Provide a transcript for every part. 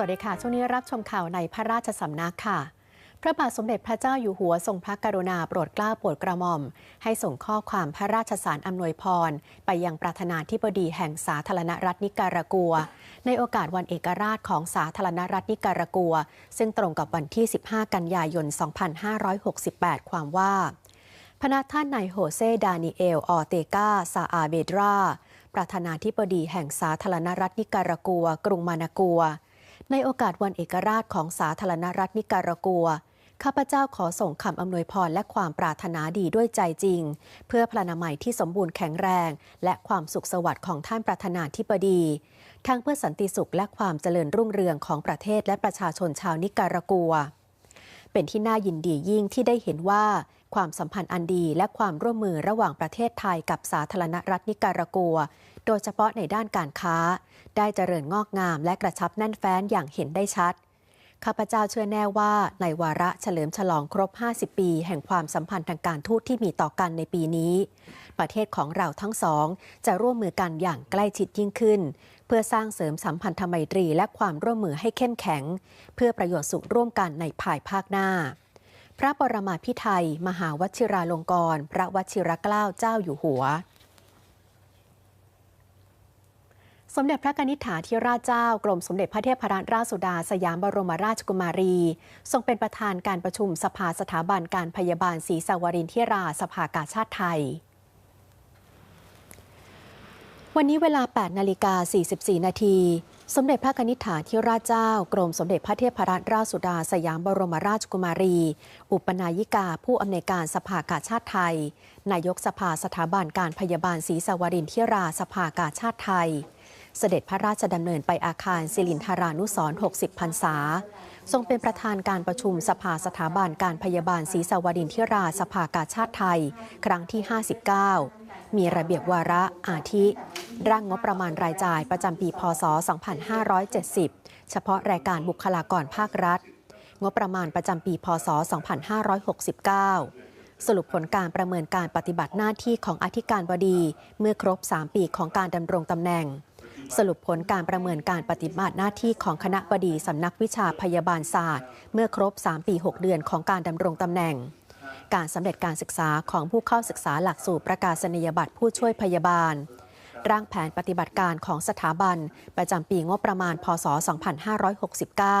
วัสดีค่ะ ช่วงนี้รับชมข่าวในพระราชสำนักค่ะ พระบาทสมเด็จพระเจ้าอยู่หัวทรงพระกรุณาโปรดเกล้าโปรดกระหม่อม ให้ส่งข้อความพระราชสารอำนวยพร ไปยังประธานาธิบดีแห่งสาธารณรัฐนิการากัว ในโอกาสวันเอกราชของสาธารณรัฐนิการากัว ซึ่งตรงกับวันที่ 15 กันยายน 2568 ความว่า พระท่านนายโฮเซดานิเอล ออเตกาซาอาเบดรา ประธานาธิบดีแห่งสาธารณรัฐนิการากัว กรุงมานากัว ในโอกาสวันเอกราชของสาธารณรัฐนิการากัว ข้าพเจ้าขอส่งคำอำนวยพรและความปรารถนาดีด้วยใจจริง เพื่อพลานามัยที่สมบูรณ์แข็งแรง และความสุขสวัสดิ์ของท่านประธานาธิบดี ทั้งเพื่อสันติสุขและความเจริญรุ่งเรืองของประเทศและประชาชนชาวนิการากัว เป็นที่น่ายินดียิ่งที่ได้เห็นว่าความสัมพันธ์อันดีและความร่วมมือระหว่างประเทศไทยกับสาธารณรัฐนิการากัว โดยเฉพาะในด้านการค้า ได้เจริญงอกงามและกระชับแน่นแฟ้นอย่างเห็นได้ชัด ข้าพเจ้าเชื่อแน่ว่าในวาระเฉลิมฉลองครบ 50 ปี แห่งความสัมพันธ์ทางการทูตที่มีต่อกันในปีนี้ ประเทศของเราทั้งสอง จะร่วมมือกันอย่างใกล้ชิดยิ่งขึ้น เพื่อสร้างเสริมสัมพันธไมตรีและความร่วมมือให้เข้มแข็ง เพื่อประโยชน์สุขร่วมกันในภายภาคหน้าพระบรมาภิไธยมหาวชิราลงกรณพระวชิรเกล้าเจ้าอยู่หัว สมเด็จพระกนิษฐาธิราชเจ้ากรมสมเด็จพระเทพรัตนราชสุดาสยามบรมราชกุมารี ทรงเป็นประธานการประชุมสภาสถาบันการพยาบาลศรีสวรินทิราสภากาชาติไทย วันนี้เวลา 8 นาฬิกา 44 นาที สมเด็จพระกนิษฐาธิราชเจ้ากรมสมเด็จพระเทพรัตนราชสุดาสยามบรมราชกุมารี อุปนายิกาผู้อำนวยการสภากาชาติไทย นายกสภาสถาบันการพยาบาลศรีสวรินทิราสภากาชาติไทย เสด็จพระราชดำเนินไปอาคารศิรินทรานุสร 60 พรรษา ทรงเป็นประธานการประชุมสภาสถาบันการพยาบาลศรีสวรินทิราสภากาชาติไทย ครั้งที่ 59 มีระเบียบวาระอาทิ ร่างงบประมาณรายจ่ายประจำปีพศ 2570 เฉพาะรายการบุคลากรภาครัฐ งบประมาณประจำปีพศ 2569สรุปผลการประเมินการปฏิบัติหน้าที่ของอธิการบดี เมื่อครบ 3 ปีของการดำรงตำแหน่ง สรุปผลการประเมินการปฏิบัติหน้าที่ของคณะบดีสำนักวิชาพยาบาลศาสตร์ เมื่อครบ 3 ปี 6 เดือนของการดำรงตำแหน่ง การสำเร็จการศึกษาของผู้เข้าศึกษาหลักสูตรประกาศนียบัตรผู้ช่วยพยาบาล ร่างแผนปฏิบัติการของสถาบัน ประจำปีงบประมาณ พศ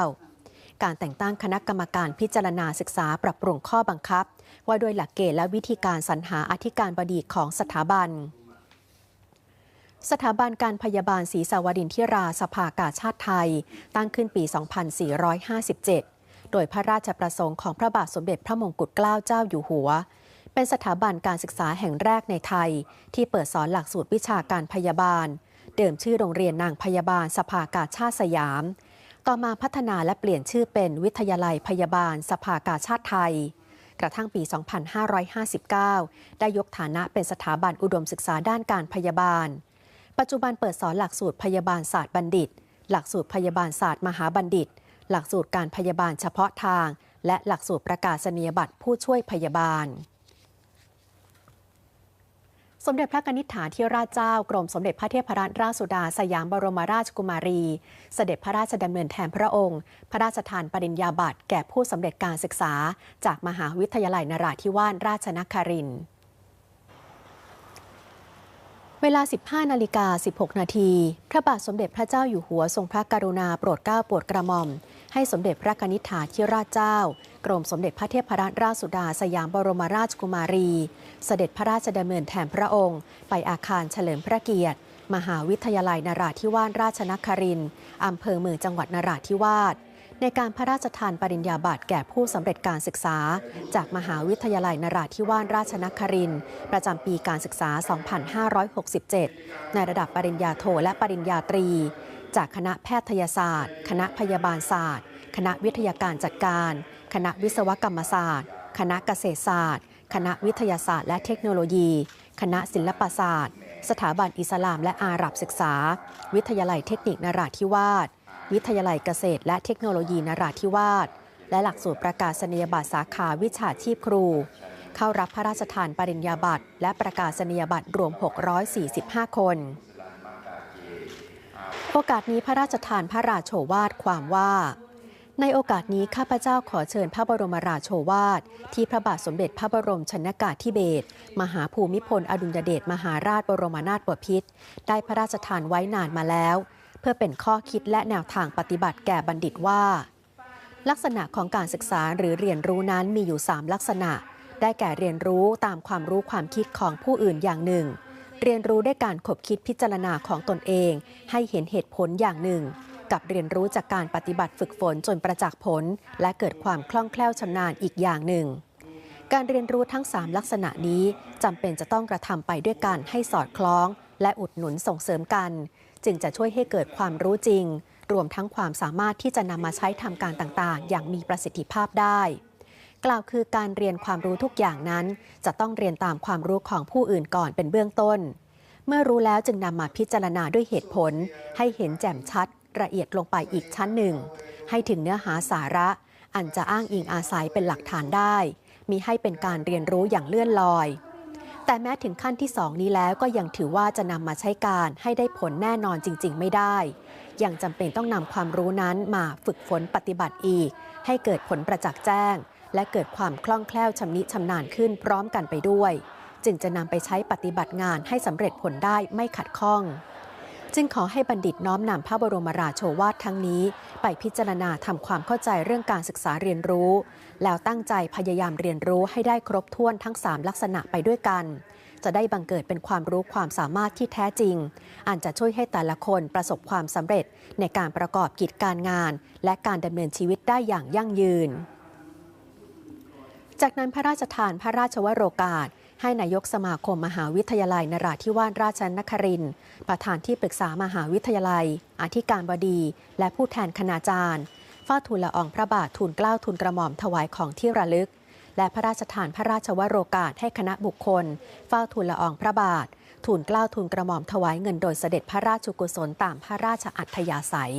2569 การแต่งตั้งคณะกรรมการพิจารณาศึกษาปรับปรุงข้อบังคับ ว่าด้วยหลักเกณฑ์และวิธีการสรรหาอธิการบดีของสถาบัน สถาบันการพยาบาลศรีสวรินทิราสภากาชาติไทย ตั้งขึ้นปี 2457 โดยพระราชประสงค์ของพระบาทสมเด็จพระมงกุฎเกล้าเจ้าอยู่หัว เป็นสถาบันการศึกษาแห่งแรกในไทย ที่เปิดสอนหลักสูตรวิชาการพยาบาล เดิมชื่อโรงเรียนนางพยาบาลสภากาชาติสยาม ต่อมาพัฒนาและเปลี่ยนชื่อเป็นวิทยาลัยพยาบาลสภากาชาติไทยกระทั่งปี 2559 ได้ยกฐานะเป็นสถาบันอุดมศึกษาด้านการพยาบาล ปัจจุบันเปิดสอนหลักสูตรพยาบาลศาสตร์บัณฑิต หลักสูตรพยาบาลศาสตร์มหาบัณฑิต หลักสูตรการพยาบาลเฉพาะทาง และหลักสูตรประกาศนียบัตรผู้ช่วยพยาบาลสมเด็จพระนิษฐาธิราชเจ้ากรมสมเด็จพระเทพรัตนราชสุดาสยามบรมราชกุมารี เสด็จพระราชดำเนินแทนพระองค์ พระราชทานปริญญาบัตรแก่ผู้สำเร็จการศึกษา จากมหาวิทยาลัยนราธิวาสราชนครินทร์ เวลา 15 นาฬิกา 16 นาที พระบาทสมเด็จพระเจ้าอยู่หัวทรงพระกรุณาโปรดเกล้าโปรดกระหม่อม ให้สมเด็จพระกนิษฐาธิราชเจ้า กรมสมเด็จพระเทพรัตนราชสุดาสยามบรมราชกุมารี เสด็จพระราชดำเนินแทนพระองค์ ไปอาคารเฉลิมพระเกียรติ มหาวิทยาลัยนราธิวาสราชนครินทร์อำเภอเมืองจังหวัดนราธิวาส ในการพระราชทานปริญญาบัตรแก่ผู้สำเร็จการศึกษา จากมหาวิทยาลัยนราธิวาสราชนครินทร์ประจำปีการศึกษา 2567 ในระดับปริญญาโทและปริญญาตรี จากคณะแพทยศาสตร์ คณะพยาบาลศาสตร์ คณะวิทยาการจัดการ คณะวิศวกรรมศาสตร์ คณะเกษตรศาสตร์ คณะวิทยาศาสตร์และเทคโนโลยี คณะศิลปศาสตร์ สถาบันอิสลามและอาหรับศึกษา วิทยาลัยเทคนิคนราธิวาส วิทยาลัยเกษตร และเทคโนโลยีนราธิวาส และหลักสูตรประกาศนียบัตรสาขาวิชาชีพครู เข้ารับพระราชทานปริญญาบัตรและประกาศนียบัตรรวม 645 คน โอกาสนี้พระราชทานพระราโชวาทความว่า ในโอกาสนี้ข้าพเจ้าขอเชิญพระบรมราโชวาท ที่พระบาทสมเด็จพระบรมชนกาธิเบศรมหาภูมิพลอดุลยเดชมหาราชบรมนาถบพิตรได้พระราชทานไว้นานมาแล้ว พื่อเป็นข้อคิดและแนวทางปฏิบัติแก่บัณฑิตว่า ลักษณะของการศึกษาหรือเรียนรู้นั้นมีอยู่ 3 ลักษณะ ได้แก่เรียนรู้ตามความรู้ความคิดของผู้อื่นอย่างหนึ่ง เรียนรู้ด้วยการขบคิดพิจารณาของตนเอง ให้เห็นเหตุผลอย่างหนึ่ง กับเรียนรู้จากการปฏิบัติฝึกฝนจนประจักษ์ผล และเกิดความคล่องแคล่วชำนาญอีกอย่างหนึ่งการเรียนรู้ทั้ง 3 ลักษณะนี้จำเป็นจะต้องกระทำไปด้วยกันให้สอดคล้อง และอุดหนุนส่งเสริมกัน จึงจะช่วยให้เกิดความรู้จริง รวมทั้งความสามารถที่จะนำมาใช้ทำการต่างๆ อย่างมีประสิทธิภาพได้ กล่าวคือการเรียนความรู้ทุกอย่างนั้น จะต้องเรียนตามความรู้ของผู้อื่นก่อนเป็นเบื้องต้น เมื่อรู้แล้วจึงนำมาพิจารณาด้วยเหตุผล ให้เห็นแจ่มชัดละเอียดลงไปอีกชั้นหนึ่ง ให้ถึงเนื้อหาสาระ อันจะอ้างอิงอาศัยเป็นหลักฐานได้ มีให้เป็นการเรียนรู้อย่างเลื่อนลอย แต่แม้ถึงขั้นที่สองนี้แล้วก็ยังถือว่าจะนำมาใช้การให้ได้ผลแน่นอนจริง ๆ ไม่ได้ ยังจำเป็นต้องนำความรู้นั้นมาฝึกฝนปฏิบัติอีก ให้เกิดผลประจักษ์แจ้ง และเกิดความคล่องแคล่วชำนิชำนาญขึ้นพร้อมกันไปด้วย จึงจะนำไปใช้ปฏิบัติงานให้สำเร็จผลได้ไม่ขัดข้อง จึงขอให้บัณฑิตน้อมนำพระบรมราโชวาททั้งนี้ ไปพิจารณาทำความเข้าใจเรื่องการศึกษาเรียนรู้ แล้วตั้งใจพยายามเรียนรู้ให้ได้ครบถ้วนทั้ง 3 ลักษณะไปด้วยกัน จะได้บังเกิดเป็นความรู้ความสามารถที่แท้จริงอันจะช่วยให้แต่ละคนประสบความสำเร็จในการประกอบกิจการงาน และการดำเนินชีวิตได้อย่างยั่งยืน จากนั้นพระราชทานพระราชวโรกาส ให้นายกสมาคมมหาวิทยาลัยนราธิวาสราชนครินทร์ประธานที่ปรึกษามหาวิทยาลัย อธิการบดี และผู้แทนคณาจารย์เฝ้าทูลละอองพระบาททูลเกล้าทูลกระหม่อมถวายของที่ระลึก และพระราชทานพระราชวโรกาสให้คณะบุคคลเฝ้าทูลละอองพระบาท ทูลเกล้าทูลกระหม่อมถวายเงินโดยเสด็จพระราชกุศลตามพระราชอัธยาศัย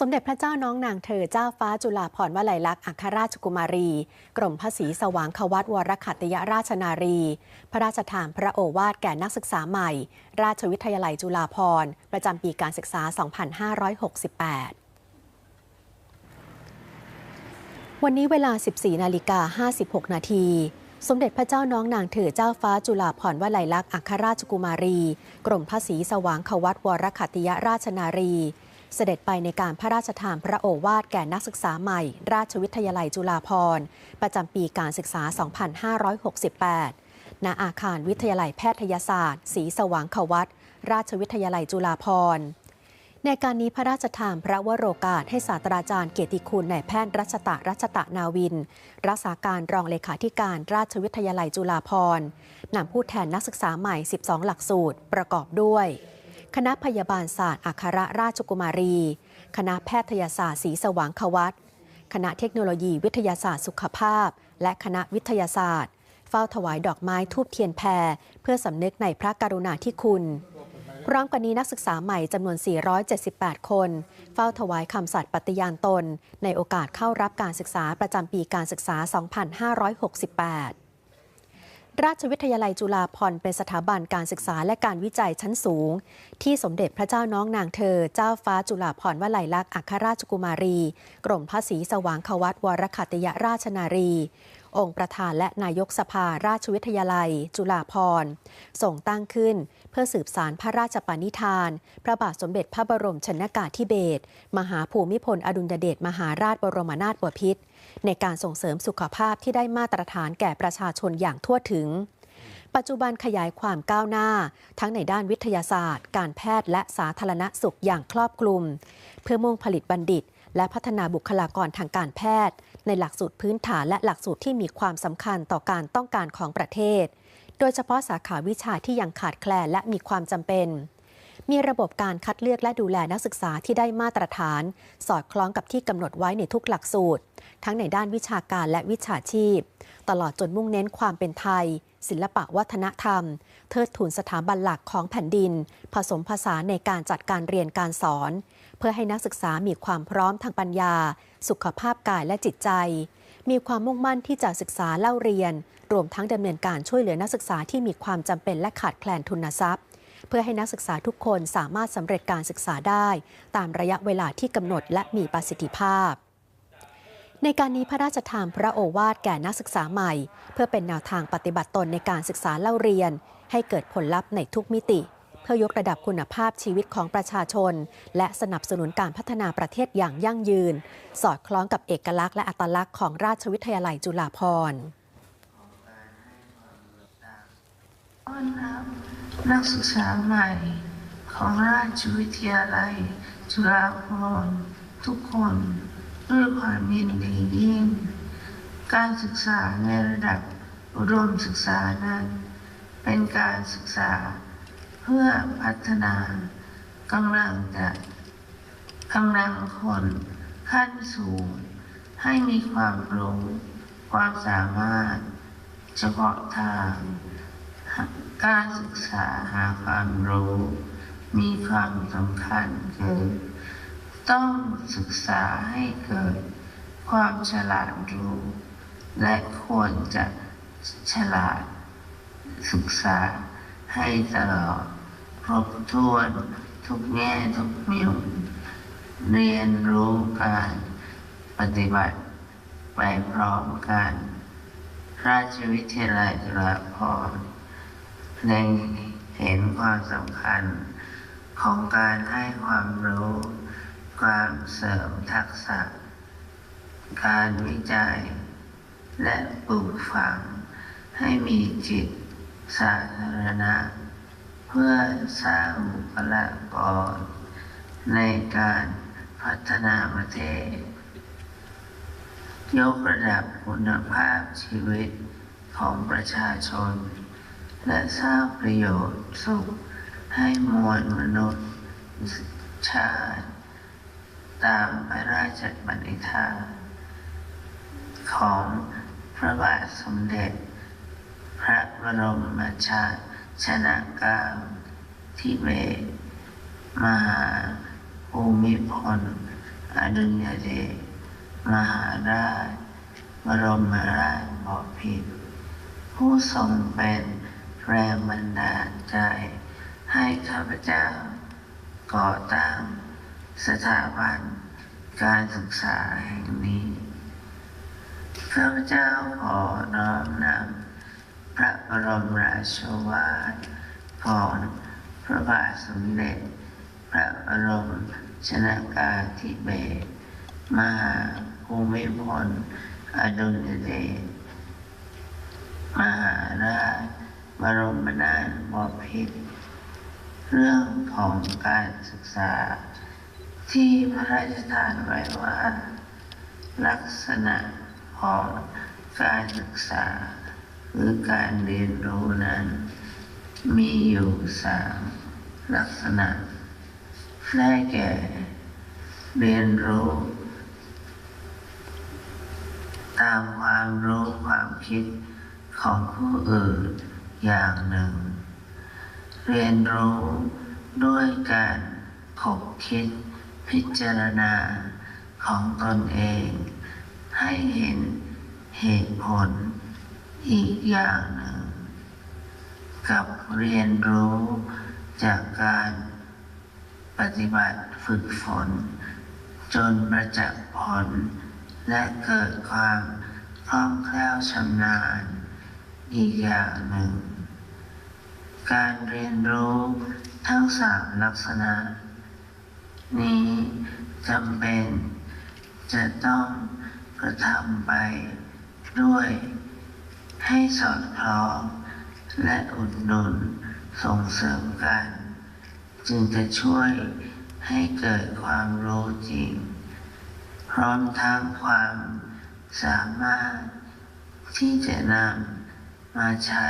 สมเด็จพระเจ้าน้องนางเธอเจ้าฟ้าจุฬาภรณ์วลัยลักษณ์อัครราชกุมารี กรมพระศรีสว่างควัตวรขัตยราชนารี พระราชทานพระโอวาทแก่นักศึกษาใหม่ ราชวิทยาลัยจุฬาภรณ์ประจำปีการศึกษา 2568วันนี้เวลา 14 นาฬิกา 56 นาที สมเด็จพระเจ้าน้องนางเธอเจ้าฟ้าจุฬาภรณ์วลัยลักษณ์อัครราชกุมารี กรมพระศรีสว่างควัตวรขัตยราชนารี เสด็จไปในการพระราชทานพระโอวาทแก่นักศึกษาใหม่ ราชวิทยาลัยจุฬาภรณ์ประจำปีการศึกษา 2568 ณ อาคารวิทยาลัยแพทยศาสตร์ศรีสว่างควัตราชวิทยาลัยจุฬาภรณ์ในการนี้พระราชทานพระวโรกาสให้ศาสตราจารย์เกียรติคุณนายแพทย์รัชตะรัชตะนาวิน รักษาการรองเลขาธิการราชวิทยาลัยจุฬาภรณ์นำผู้แทนนักศึกษาใหม่ 12 หลักสูตร ประกอบด้วย คณะพยาบาลศาสตร์อัครราชกุมารี คณะแพทยศาสตร์ศรีสว่างควัตคณะเทคโนโลยีวิทยาศาสตร์สุขภาพ และคณะวิทยาศาสตร์ เฝ้าถวายดอกไม้ทูบเทียนแพรเพื่อสำนึกในพระกรุณาธิคุณ พร้อมกันนี้นักศึกษาใหม่จำนวน 478 คน เฝ้าถวายคำสัตย์ปฏิญาณตน ในโอกาสเข้ารับการศึกษาประจำปีการศึกษา 2568 ราชวิทยาลัยจุฬาภรณ์เป็นสถาบันการศึกษาและการวิจัยชั้นสูง ที่สมเด็จพระเจ้าน้องนางเธอ เจ้าฟ้าจุฬาภรณ์วลัยลักษณ์อัครราชกุมารี กรมพระศรีสว่างควัตวรคัตยราชนารี องค์ประธานและนายกสภาราชวิทยาลัย จุฬาภรณ์ส่งตั้งขึ้น เพื่อสืบสารพระราชปณิธาน พระบาทสมเด็จพระบรมชนกาธิเบศรมหาภูมิพลอดุลยเดชมหาราชบรมนาถบพิตรในการส่งเสริมสุขภาพที่ได้มาตรฐานแก่ประชาชนอย่างทั่วถึง ปัจจุบันขยายความก้าวหน้า ทั้งในด้านวิทยาศาสตร์ การแพทย์และสาธารณสุขอย่างครอบคลุม เพื่อมุ่งผลิตบัณฑิต และพัฒนาบุคลากรทางการแพทย์ ในหลักสูตรพื้นฐานและหลักสูตรที่มีความสำคัญต่อการต้องการของประเทศ โดยเฉพาะสาขาวิชาที่ยังขาดแคลนและมีความจำเป็น มีระบบการคัดเลือกและดูแลนักศึกษาที่ได้มาตรฐาน สอดคล้องกับที่กำหนดไว้ในทุกหลักสูตร ทั้งในด้านวิชาการและวิชาชีพ ตลอดจนมุ่งเน้นความเป็นไทย ศิลปะวัฒนธรรม เทิดทูนสถาบันหลักของแผ่นดิน ผสมผสานในการจัดการเรียนการสอน เพื่อให้นักศึกษามีความพร้อมทางปัญญา สุขภาพกายและจิตใจ มีความมุ่งมั่นที่จะศึกษาเล่าเรียน รวมทั้งดำเนินการช่วยเหลือนักศึกษาที่มีความจำเป็นและขาดแคลนทุนทรัพย์ เพื่อให้นักศึกษาทุกคนสามารถสำเร็จการศึกษาได้ ตามระยะเวลาที่กำหนดและมีประสิทธิภาพ ในการนี้พระราชทานพระโอวาทแก่นักศึกษาใหม่ เพื่อเป็นแนวทางปฏิบัติตนในการศึกษาเล่าเรียน ให้เกิดผลลัพธ์ในทุกมิติ เพื่อยกระดับคุณภาพชีวิตของประชาชน และสนับสนุนการพัฒนาประเทศอย่างยั่งยืน สอดคล้องกับเอกลักษณ์และอัตลักษณ์ของราชวิทยาลัยจุฬาภรณ์ ต้อนรับนักศึกษาใหม่ของราชวิทยาลัย จุฬาภรณ์ทุกคนด้วยความยินดียิ่ง การศึกษาในระดับอุดมศึกษานั้น เป็นการศึกษาเพื่อพัฒนากำลังจะกำลังคนขั้นสูง ให้มีความรู้ ความสามารถเฉพาะทาง การศึกษาหาความรู้ มีความสำคัญคือ ต้องศึกษาให้เกิดความฉลาดรู้ และควรจะฉลาดศึกษาให้ตลอดครบถ้วนทุกแง่ทุกมิวเรียนรู้การปฏิบัติไปพร้อมกัน ราชวิทยาลัยจุฬาภรณ์ ในเห็นความสำคัญของการให้ความรู้การเสริมทักษะ การวิจัย และปลูกฝัง ให้มีจิตสาธารณะ เพื่อสร้างบุคลากร ในการพัฒนาประเทศ ยกระดับคุณภาพชีวิตของประชาชน และสร้างประโยชน์สุขให้มวลมนุษย์ชาติ ตามพระราชบัญญัติของพระบาทสมเด็จ พระบรมชาชนากาลทิเบศมหาภูมิพลอดุลยเดชมหาราช บรมราชบพิตรผู้ทรงเป็น แรงบันดาลใจ ให้ข้าพเจ้า ก่อตั้งสถาบันการศึกษาแห่งนี้ข้าพเจ้าขอน้อมนำพระบรมราชวาทของพระบาทสมเด็จ พระบรมชนากาธิเบศรมหาภูมิพลอดุลยเดชมหาราช บรมนาถบพิตรเรื่องของการศึกษา ที่พระราชทานไว้ว่า ลักษณะของการศึกษา หรือการเรียนรู้นั้น มีอยู่สามลักษณะได้แก่ เรียนรู้ ตามความรู้ความคิดของผู้อื่น อย่างหนึ่ง เรียนรู้ด้วยการขบคิดพิจารณาของตนเอง ให้เห็นเหตุผลอีกอย่างหนึ่ง กับเรียนรู้จากการปฏิบัติฝึกฝน จนประจักษ์ผล และเกิดความคล่องแคล่วชำนาญอีกอย่างหนึ่ง การเรียนรู้ทั้งสามลักษณะ นี้จำเป็น จะต้องกระทำไปด้วย ให้สอดคล้องและอุดหนุนส่งเสริมกัน จึงจะช่วยให้เกิดความรู้จริง พร้อมทั้งความสามารถที่จะนำมาใช้